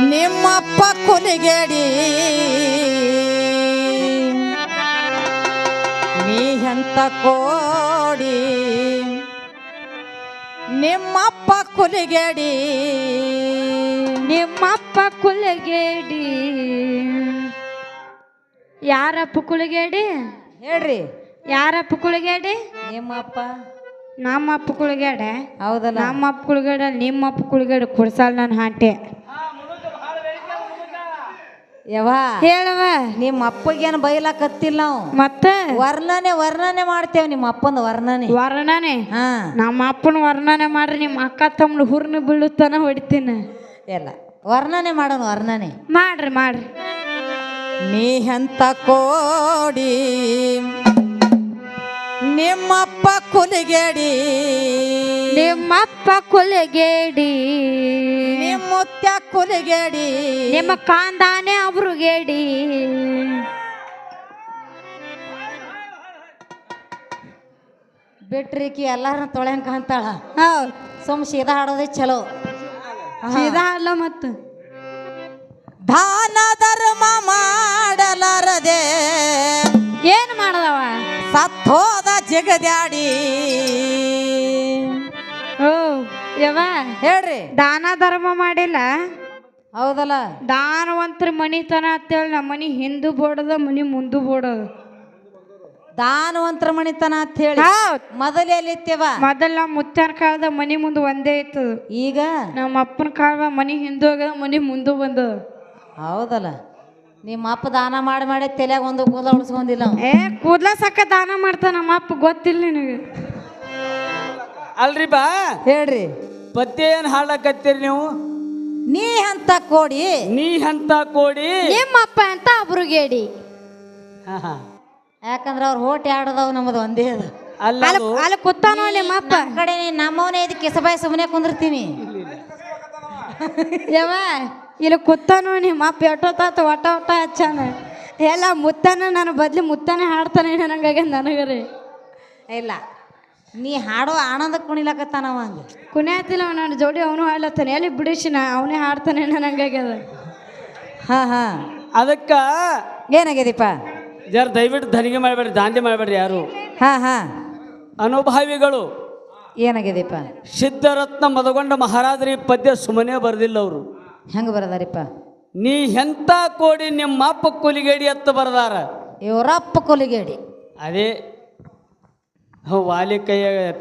ನಿಮ್ಮಪ್ಪ ಕುಲಿಗೇಡಿ ನೀ ಎಂತ ಕೋಡಿ. ನಿಮ್ಮಪ್ಪ ಕುಲಿಗೇಡಿ ನಿಮ್ಮಪ್ಪ ಕುಲಗೇಡಿ. ಯಾರಪ್ಪ ಕುಲಗೇಡಿ? ಹೇಳ್ರಿ. ಯಾರಪ್ಪ ಕುಲಗೇಡಿ? ನಿಮ್ಮಪ್ಪ. ನಮ್ಮಪ್ಪ ಕುಲಗೇಡೆ. ಹೌದಲ್ಲ. ನಮ್ಮಪ್ಪ ಕುಳಿಗೇಡ ನಿಮ್ಮಪ್ಪ ಕುಲಗೇಡಿ ಕುಡ್ಸಲ್ ನನ್ನ ಹಾಂಟೆ. ಯವ್ವ ಹೇಳವ ನಿಮ್ಮ ಅಪ್ಪಗೇನು ಬೈಲಾಕತ್ತಿಲ್ಲ ನಾವು? ಮತ್ತ? ವರ್ಣನೆ ವರ್ಣನೆ ಮಾಡ್ತೇವೆ ನಿಮ್ಮ ಅಪ್ಪನ ವರ್ಣನೆ. ವರ್ಣನೆ? ಹಾ. ನಮ್ಮ ಅಪ್ಪನ ವರ್ಣನೆ ಮಾಡ್ರಿ ನಿಮ್ಮ ಅಕ್ಕ ತಮ್ಮನ ಹುರ್ನ ಬೀಳುತ್ತಾನ ಹೊಡಿತೀನಿ. ಎಲ್ಲ ವರ್ಣನೆ ಮಾಡೋಣ ವರ್ಣನೆ. ಮಾಡ್ರಿ ಮಾಡ್ರಿ. ನೀ ಎಂತ ಕೋಡಿ? ನಿಮ್ಮಪ್ಪ ಕುಲಿಗೇಡಿ. ನಿಮ್ಮಪ್ಪ ಕುಲಿಗೇಡಿ. ನಿಮ್ಮ ಮುತ್ಯ ಕುಲಿಗೇಡಿ. ನಿಮ್ಮ ಕಾಂದಾನೆ ಅವ್ರುಗೇಡಿ. ಬಿಟ್ರಿಕಿ ಎಲ್ಲಾರನ್ನ ತೊಳೆಂಕ ಅಂತಾಳ. ಹೌದು. ಸುಮ್ ಸೀದಾ ಹಾಡೋದೇ ಚಲೋ. ಸೀದಾ ಅಲ್ಲ ಮತ್ತು? ದಾನ ಸತ್ತೋದ ಜಗದ್ಯಾಡಿ. ಓ ಯವ ಹೇಳ್ರಿ. ದಾನ ಧರ್ಮ ಮಾಡಿಲ್ಲ? ಹೌದಲ್ಲ. ದಾನವಂತ್ರ ಮನಿತನ ಅಂತೇಳಿ ನಮ್ಮ ಮನಿ ಹಿಂದೂ ಬೋಡದ ಮನಿ ಮುಂದು ಬೋಡದ. ದಾನವಂತ್ರ ಮನಿತನ ಅಂತ ಹೇಳಿ ಹೌದ್. ಮೊದಲು ಎಲ್ಲಿತ್ತೇವ? ಮೊದಲ ನಮ್ಮ ಮುತ್ತನ ಕಾಲದ ಮನಿ ಮುಂದೆ ಒಂದೇ ಇತ್ತು ಈಗ? ನಮ್ಮ ಅಪ್ಪನ ಕಾಲದ ಮನಿ ಹಿಂದೂ ಹೋಗ್ಯದ ಮನಿ ಮುಂದೆ ಬಂದದ. ಹೌದಲ್ಲ. ನಿಮ್ಮ ಅಪ್ಪ ದಾನ ಮಾಡಿ ಮಾಡಿ ತಲೆಯಾಗ ಒಂದು ಕೂದಲ ಉಳಿಸ್ಕೊಂಡಿಲ್ಲ. ಏ ಕೂದ್ಲ ಸಕ್ಕ ದಾನ ಮಾಡ್ತಾನ ನಮ್ಮ ಅಪ್ಪ ಗೊತ್ತಿಲ್ಲ ನಿನಗೆ. ಅಲ್ರಿ ಬಾ. ಹೇಳ್ರಿ. ಪತ್ತೆ ಏನ್ ಹಾಡಕತ್ತೀರಿ ನೀವು? ನೀ ಅಂತ ಕೋಡಿ? ನೀ ಅಂತ ಕೋಡಿ? ನಿಮ್ಮಪ್ಪ ಅಂತ ಅಬ್ರುಗೇಡಿ? ಹಾ, ಹಾ. ಯಾಕಂದ್ರ ಅವ್ರ ಹೋಟ್ ಆಡದವ್ ನಮ್ಮದು ಒಂದೇ ಅದ. ಅಲ್ಲ ಅಲ್ಲಿ ಅದು ಅಲ್ಲಿ ಕೂತಾನೋ ನಿಮ್ಮಪ್ಪ ನಮ್ ಕಡೆ ನಮ್ಮವನೇ ಇದಕ್ಕೆ ಕೆಸಬಾಯಿ ಸುಮ್ಮನೆ ಕುಂದಿರ್ತೀನಿ. ಯವ ಇಲ್ಲಿ ಕೂತಾನೋ ನಿಮ್ಮಪ್ಪ ತಾತ ಒಟ್ಟ ಒಟ್ಟ ಹಚ್ಚಾನ. ಎಲ್ಲ ಮುತ್ತಾನೆ ನಾನು ಬದ್ಲಿ ಮುತ್ತಾನೆ ಹಾಡ್ತಾನೆ ನನಗಾಗ ರೀ ಇಲ್ಲ ನೀ ಹಾಡೋ ಆನಂದ ಕುಣಿಲಕತ್ತಾನವ ಹಂಗೆ. ಕುಣಿಯತ್ತಿಲ್ಲ ನನ್ನ ಜೋಡಿ ಅವನು ಹಾಡ್ಲತ್ತಾನೆ. ಎಲ್ಲಿ ಬಿಡಿಸಿನ ನಾ ಅವನೇ ಹಾಡ್ತಾನೆ ನನಗಾಗ್ಯದ ಹಾ ಹಾ. ಅದಕ್ಕ ಏನಾಗ್ಯದೀಪ? ಜರ ದಯವಿಟ್ಟು ಧನಿಗೆ ಮಾಡಬೇಡ್ರಿ ದಾಂಧಿ ಮಾಡಬೇಡ್ರಿ ಯಾರು. ಹಾ ಹಾ. ಅನುಭಾವಿಗಳು. ಏನಾಗ್ಯದೀಪ? ಸಿದ್ಧರತ್ನ ಮದಗೊಂಡ ಮಹಾರಾಜರಿ ಪದ್ಯ ಸುಮ್ಮನೆ ಬರೆದಿಲ್ಲ ಅವರು. ಹೆಂಗ ಬರದಾರಿಪ್ಪ? ನೀ ಎಂತ ಕೋಡಿ ನಿಮ್ಮ ಅಪ್ಪ ಕೂಲಿಗೇಡಿ ಎತ್ತ ಬರದಾರ? ಇವರಪ್ಪ ಕೊಲಿಗೇಡಿ. ಅದೇ ವಾಲಿ ಕೈಯ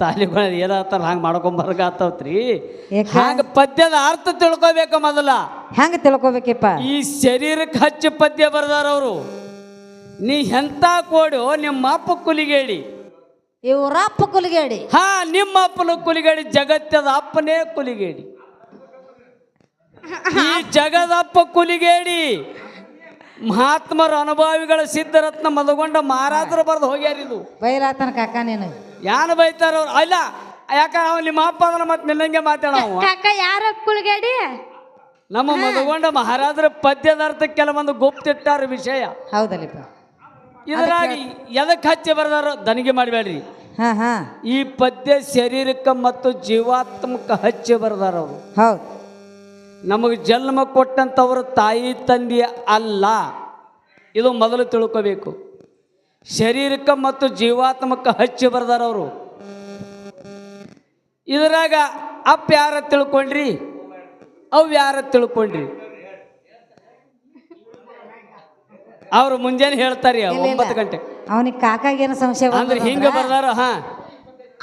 ತಾಲಿಗಳ ಏನಾಗ್ತಾರ ಹಂಗೆ ಮಾಡ್ಕೊಂಬರ್ಗಾತವ್ರಿ ಹಂಗೆ ಯಾಕ? ಹಾಗ ಪದ್ಯದ ಅರ್ಥ ತಿಳ್ಕೊಬೇಕ ಮೊದಲ. ಹೆಂಗೆ ತಿಳ್ಕೊಬೇಕಿಪ್ಪ? ಈ ಶರೀರಕ್ಕೆ ಹಚ್ಚಿ ಪದ್ಯ ಬರ್ದಾರ ಅವರು. ನೀ ಎಂತ ಕೋಡು ನಿಮ್ಮ ಅಪ್ಪ ಕುಲಿಗೇಡಿ? ಇವರಪ್ಪ ಕೊಲಿಗೇಡಿ. ಹಾ ನಿಮ್ಮ ಅಪ್ಪನ ಕುಲಿಗೇಡಿ ಜಗತ್ತದ ಅಪ್ಪನೇ ಕುಲಿಗೇಡಿ. ಈ ಜಗದಪ್ಪ ಕುಲಿಗೇಡಿ ಮಹಾತ್ಮರ ಅನುಭಾವಿಗಳ ಸಿದ್ಧರತ್ನ ಮದಗೊಂಡ ಮಹಾರಾಜರು ಬರೆದು ಹೋಗ್ಯಾರ ಇದು. ಬೈಲಾತನ ಕಾಕ ನೀನು. ಯಾನು ಬೈತಾರ ಅವ್ರು ಅಲ್ಲ ಯಾಕ ಅವ್ನು ನಿಮ್ಮ ಅಪ್ಪ ಅಂದ್ರೆ ಮತ್ತೆ ನಿನ್ನಂಗೆ ಮಾತಾಡ ಅವ? ಕಾಕ ಯಾರ ಕುಲಿಗೇಡಿ? ನಮ್ಮ ಮದಗೊಂಡ ಮಹಾರಾಜರ ಪದ್ಯದ ಅರ್ಥ ಕೆಲವೊಂದು ಗುಪ್ತಿಟ್ಟಾರ ವಿಷಯ. ಹೌದಲ್ಲಿಪ್ಪ. ಇದರಾಗಿ ಎದಕ್ಕೆ ಹಚ್ಚಿ ಬರ್ದಾರೋ ದನಿಗೆ ಮಾಡಬೇಡ್ರಿ. ಈ ಪದ್ಯ ಶರೀರಕ್ಕೆ ಮತ್ತು ಜೀವಾತ್ಮಕ ಹಚ್ಚಿ ಬರ್ದಾರ ಅವರು. ಹೌದು. ನಮಗೆ ಜನ್ಮ ಕೊಟ್ಟಂಥವರು ತಾಯಿ ತಂದೆ ಅಲ್ಲ. ಇದು ಮೊದಲು ತಿಳ್ಕೋಬೇಕು. ಶರೀರಕ್ಕೆ ಮತ್ತು ಜೀವಾತ್ಮಕ ಹಚ್ಚಿ ಬರ್ದಾರ ಅವರು. ಇದರಾಗ ಅಪ್ಪ ಯಾರ ತಿಳ್ಕೊಂಡ್ರಿ? ಅವು ಯಾರ ತಿಳ್ಕೊಂಡ್ರಿ? ಅವ್ರು ಮುಂಜಾನೆ ಹೇಳ್ತಾರೆ ಒಂಬತ್ತು ಗಂಟೆ. ಅವನಿಗೆ ಕಾಕಾಗೇನು ಸಂಶಯ ಅಂದ್ರೆ ಹಿಂಗೆ ಹಿಂಗ ಬರ್ದಾರ ಹಾ.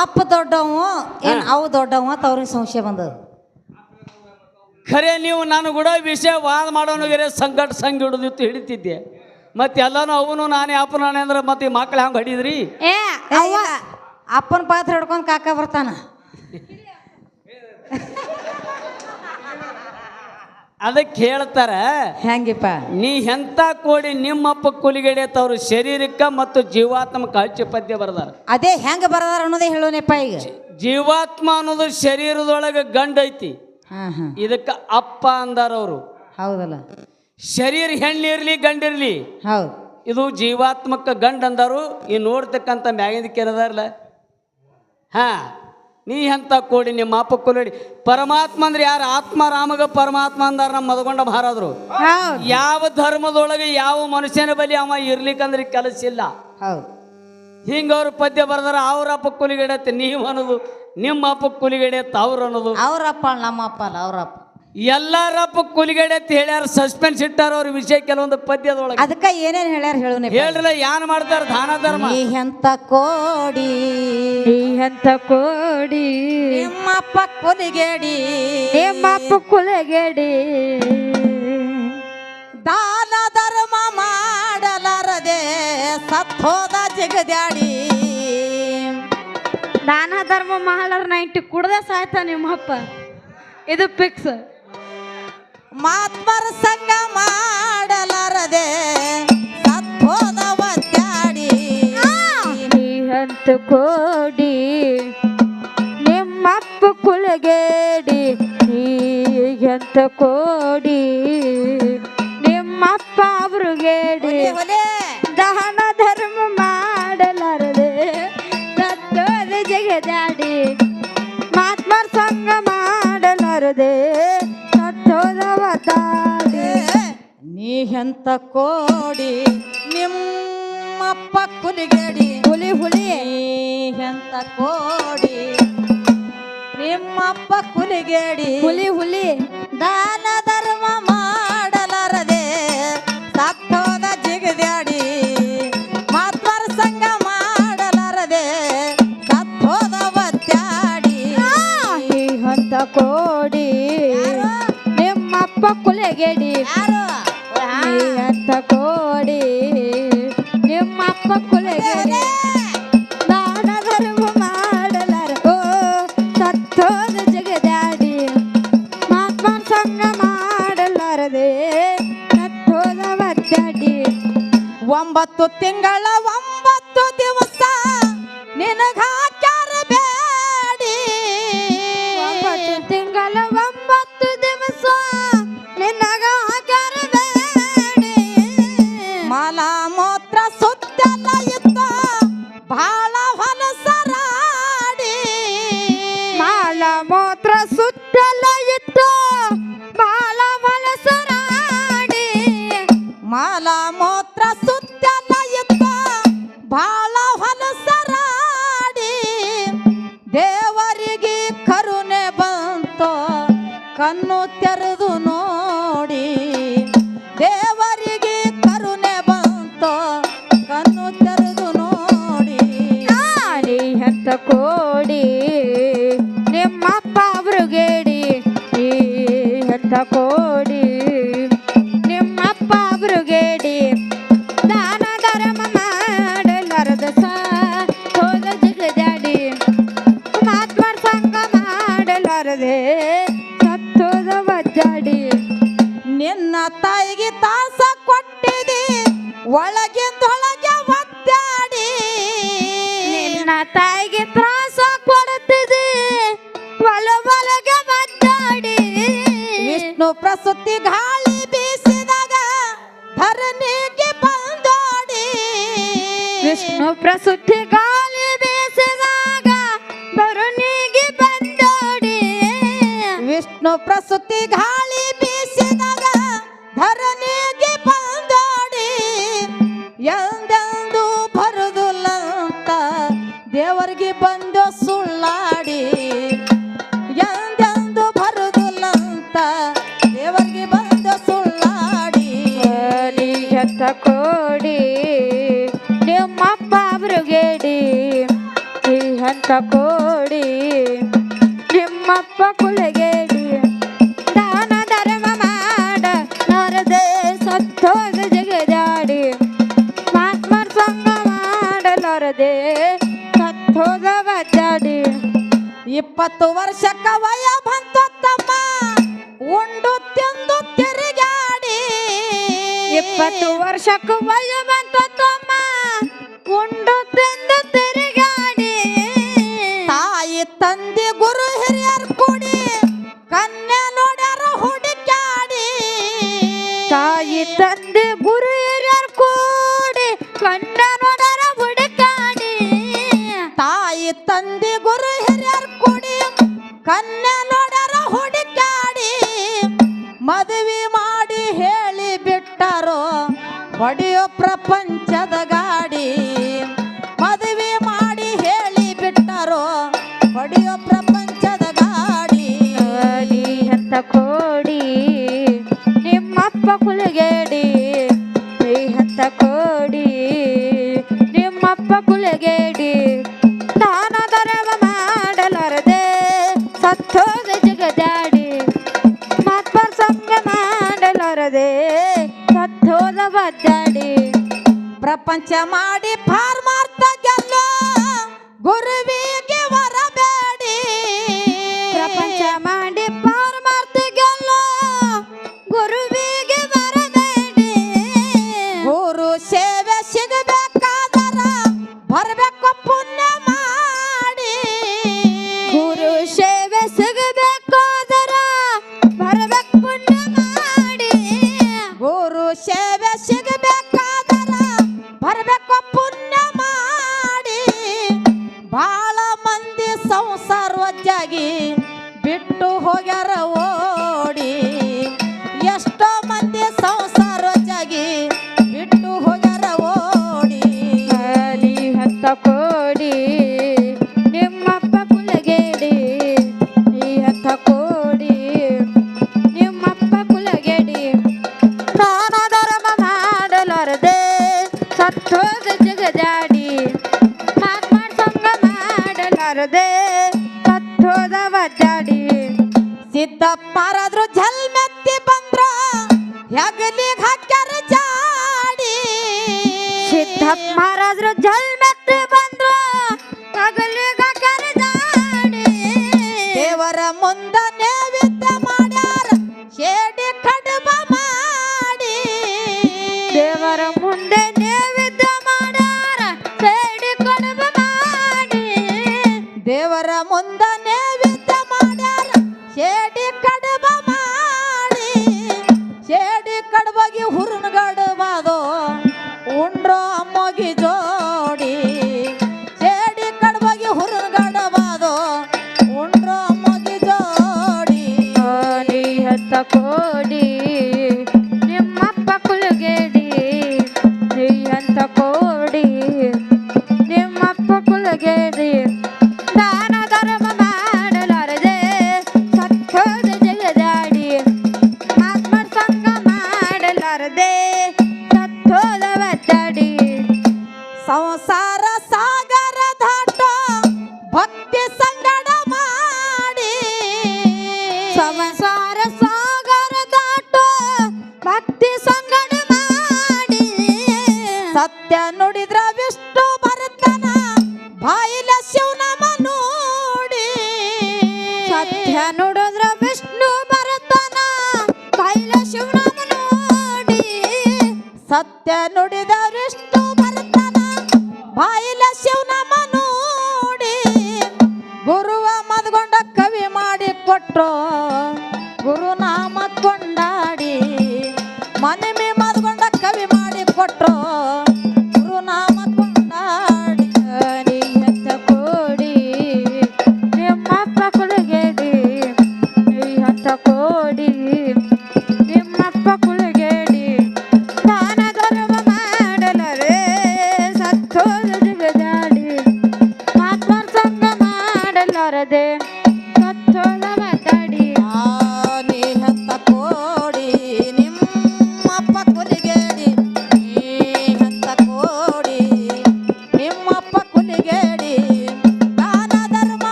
ಅಪ್ಪ ದೊಡ್ಡವ ಏನ್ ಅವು ದೊಡ್ಡವ ಅಂತ ಅವ್ರಿಗೆ ಸಂಶಯ ಬಂದದ. ಖರೆ ನೀವು ನಾನು ಕೂಡ ವಿಷಯ ವಾದ ಮಾಡೋನಿಗೆ ಸಂಕಟ ಸಂಘ ಹಿಡಿದಿತ್ತು ಹಿಡಿತಿದ್ದೆ. ಮತ್ತೆ ಎಲ್ಲಾನು ಅವನು ನಾನೇ ಅಪ್ಪ ನಾನೇ ಅಂದ್ರೆ ಮತ್ತೆ ಈ ಮಕ್ಳು ಹಂಗೆ ಹೊಡಿದ್ರಿ? ಏ ಅಪ್ಪನ ಪಾತ್ರ ಹಿಡ್ಕೊಂಡು ಕಾಕ ಬರ್ತಾನ. ಅದಕ್ಕೆ ಹೇಳ್ತಾರ ಹೆಂಗಿಪ್ಪ ನೀ ಎಂತ ಕೋಡಿ ನಿಮ್ಮಪ್ಪ ಕೂಲಿಗಡೆ ತವರು ಶರೀರಕ್ಕೆ ಮತ್ತು ಜೀವಾತ್ಮಕ ಹಚ್ಚಿ ಪದ್ಯ ಬರ್ದಾರ. ಅದೇ ಹೆಂಗ ಬರದಾರ ಅನ್ನೋದೇ ಹೇಳೋನಿಪ್ಪ ಈಗ. ಜೀವಾತ್ಮ ಅನ್ನೋದು ಶರೀರದೊಳಗೆ ಗಂಡ ಐತಿ ಹಾ ಹಾ ಇದಕ್ಕೆ ಅಪ್ಪ ಅಂದಾರ ಅವರು. ಹೌದಲ್ಲ. ಶರೀರ ಹೆಣ್ಣಿರ್ಲಿ ಗಂಡಿರ್ಲಿ ಹೌದು. ಇದು ಜೀವಾತ್ಮಕ ಗಂಡ ಅಂದರು ಈ ನೋಡ್ತಕ್ಕಂಥ ಮ್ಯಾಗಿಂದ ಹಾ ನೀ ಎಂತ ಕೋಡಿ ನಿಮ್ಮ ಅಪ್ಪ ಕೊಲಡಿ ಪರಮಾತ್ಮ ಅಂದ್ರೆ ಯಾರು? ಆತ್ಮ ರಾಮಗ ಪರಮಾತ್ಮ ಅಂದಾರ ನಮ್ಮ ಮದಗೊಂಡ ಬಾರಾದ್ರು ಯಾವ ಧರ್ಮದೊಳಗೆ ಯಾವ ಮನುಷ್ಯನ ಬಲಿ ಅವ ಇರ್ಲಿಕ್ಕಂದ್ರೆ ಕೆಲಸ ಇಲ್ಲ. ಹೌದು. ಹಿಂಗ ಅವ್ರ ಪದ್ಯ ಬರ್ದಾರ ಅವ್ರ ಅಪ್ಪ ಕೊಲಿಗಿಡತ್ತೆ ನೀವು ಅನ್ನೋದು ನಿಮ್ಮ ಅಪ್ಪ ಕುಲಿಗಡೆ ಅವ್ರು ಅನ್ನೋದು. ಅವ್ರಪ್ಪ ನಮ್ಮಪ್ಪ ಅಲ್ಲ ಅವ್ರಪ್ಪ. ಎಲ್ಲಾರಪ್ಪ ಕುಲಿಗಡೆ ಅಂತ ಹೇಳ್ಯಾರ ಸಸ್ಪೆನ್ಸ್ ಇಟ್ಟಾರ ಅವ್ರ ವಿಷಯ ಕೆಲವೊಂದು ಪದ್ಯದೊಳಗೆ. ಅದಕ್ಕೆ ಏನೇನು ಹೇಳ್ಯಾರ ಹೇಳು ಹೇಳ್ರಲ್ಲ ಯಾನ್ ಮಾಡ್ತಾರ ದಾನ ಧರ್ಮ? ನೀ ಎಂತ ಕೋಡಿ? ಎಂತ ಕೋಡಿ? ನಿಮ್ಮಪ್ಪ ಕುಲಿಗೇಡಿ? ನಿಮ್ಮಪ್ಪ ಕುಲಗೆಡಿ? ದಾನ ಧರ್ಮ ಮಾಡಲಾರದೆ ಸತ್ತೋದ ಜಗದ್ಯಾಡಿ? ದಾನ ಧರ್ಮ ಮಹಳರ ನೈಂಟಿ ಕುಡ್ದೆ ಸಾಯ್ತ ನಿಮ್ಮಪ್ಪ. ಇದು ಫಿಕ್ಸ್ ಮಾತ್ಮರ ಸಂಗ ಮಾಡಲಾರದೆ ಸತ್ತೋದ ಒದ್ದಾಡಿ ಕೋಡಿ ನಿಮ್ಮಪ್ಪ ಕುಲಗೇಡಿ. ಎಂತ ಕೋಡಿ ನಿಮ್ಮಪ್ಪ ಅವ್ರಿಗೇಡಿ. ಸತ್ತೋದ ಒದ್ದಾಡಿ ನೀ ಎಂತ ಕೋಡಿ? ನಿಮ್ಮಪ್ಪ ಕುಲಿಗೇಡಿ. ಹುಲಿ ಹುಲಿ. ಎಂತ ಕೋಡಿ? ನಿಮ್ಮಪ್ಪ ಕುಲಿಗೇಡಿ. ಹುಲಿ ಹುಲಿ. ದಾನ ಧರ್ಮ ಮಾಡಲಾರದೆ ಸತ್ತೋದ ಜಿಗದ್ಯಾಡಿ. ಮಾತ್ವರ ಸಂಗ ಮಾಡಲಾರದೆ ಸತ್ತೋದ ಬತ್ತಾಡಿ ಅಂತ ಕೋಡಿ ನಿಮ್ಮಪ್ಪ ಕಣ್ಣು ತೆರೆದು ನೋಡಿ, ದೇವರಿಗೆ ಕರುಣೆ ಬಂತು, ಕಣ್ಣು ತೆರೆದು ನೋಡಿ. ನಾಡಿ ಹತ್ತ ಕೋಡಿ, ನಿಮ್ಮಪ್ಪ ಬ್ರಿಗೇಡಿ. ಈ ಹತ್ತ ಕೋಡಿ, ನಿಮ್ಮಪ್ಪ ಬ್ರಿಗೇಡಿ. ದಾನ ಧರ್ಮ ಮಾಡಲಾರದ ಹೋದ ಜಗದಾಡಿ. ಮಾತ್ಮರ ಸಂಗ ಮಾಡಲಾರದೆ. ಒಳಗಿಂದೊಳಗೆ ಒದ್ದಾಡಿ. ನಿನ್ನ ತಾಯಿಗೆ ತ್ರಾಸ ಕೊಡುತ್ತಿದೆ. ಒಳಗೆ ಒದ್ದಾಡಿ. ವಿಷ್ಣು ಪ್ರಸುತಿ ಗಾಳಿ ಬೀಸಿದಾಗ ಧರಣಿಗೆ ಬಂದೋಡಿ. ವಿಷ್ಣು ಪ್ರಸುತಿ ಗಾಳಿ ಬೀಸಿದಾಗ ಬರುಣಿಗೆ ಬಂದೋಡಿ. ವಿಷ್ಣು ಪ್ರಸುತಿ ಗಾಳಿ ಹತ್ತ ಕೋಡಿ ನಿಮ್ಮಪ್ಪ ಬ್ರಿಗೇಡಿ ಈ ಹಂತ ಕೋಡಿ ನಿಮ್ಮಪ್ಪ ಕುಲಗೇಡಿ. ದಾನ, ಧರ್ಮ ಮಾಡ, ನರದೆ ಸತ್ತೋಗ ಜಗದಾಡಿ. ಮಾತ್ಮರ್ ಸಂಗ ಮಾಡಲಾರದೆ ಸತ್ತೋಗ ಬದ್ದಾಡಿ ಇಪ್ಪತ್ತು ವರ್ಷಕ್ಕ ವಯ ಬಂತು ತಮ್ಮ ಉಂಡು ತಿಂದು ಇಪ್ಪತ್ತು ವರ್ಷಕ್ಕೂ ವಯ ಬಂತು ತಮ್ಮ. ಉಂಡು ತಂದು ತಿರುಗಾಡಿ. ತಾಯಿ ತಂದೆ ಗುರು ಹಿರಿಯರು ಕೂಡಿ ಕನ್ಯಾ ನೋಡ್ಯಾರ ಹುಡುಕಾಡಿ ತಾಯಿ ತಂದೆ ಗುರು ಹಿರಿಯರು ಕೂಡಿ ಕನ್ಯಾ ನೋಡ್ಯಾರ ಹುಡುಕಾಡಿ ತಾಯಿ ತಂದೆ ಗುರು ಹಿರಿಯರು ಕೂಡಿ ಕನ್ಯಾ ನೋಡ್ಯಾರ ಹುಡುಕಾಡಿ ಮದುವೆ ಒಡೆಯೋ ಪ್ರಪಂಚದ ಗಾಡಿ. ಮದುವೆ ಮಾಡಿ ಹೇಳಿ ಬಿಟ್ಟಾರೋ ಒಡೆಯೋ ಪ್ರಪಂಚದ ಗಾಡಿ. ಅಂತ ಕೋಡಿ, ನಿಮ್ಮಪ್ಪ ಕುಲಗೇಡಿ. ಹತ್ತ ಕೋಡಿ, ನಿಮ್ಮಪ್ಪ ಕುಲಗೇಡಿ. ಮಾಡಿ लागली घाक्यार जाडी सिद्धार्थ महाराज झल ಸತ್ಯ ನುಡಿದವರಿಷ್ಟು ಬರ್ತಾನ ಬಾಯಿಲ ಶಿವನ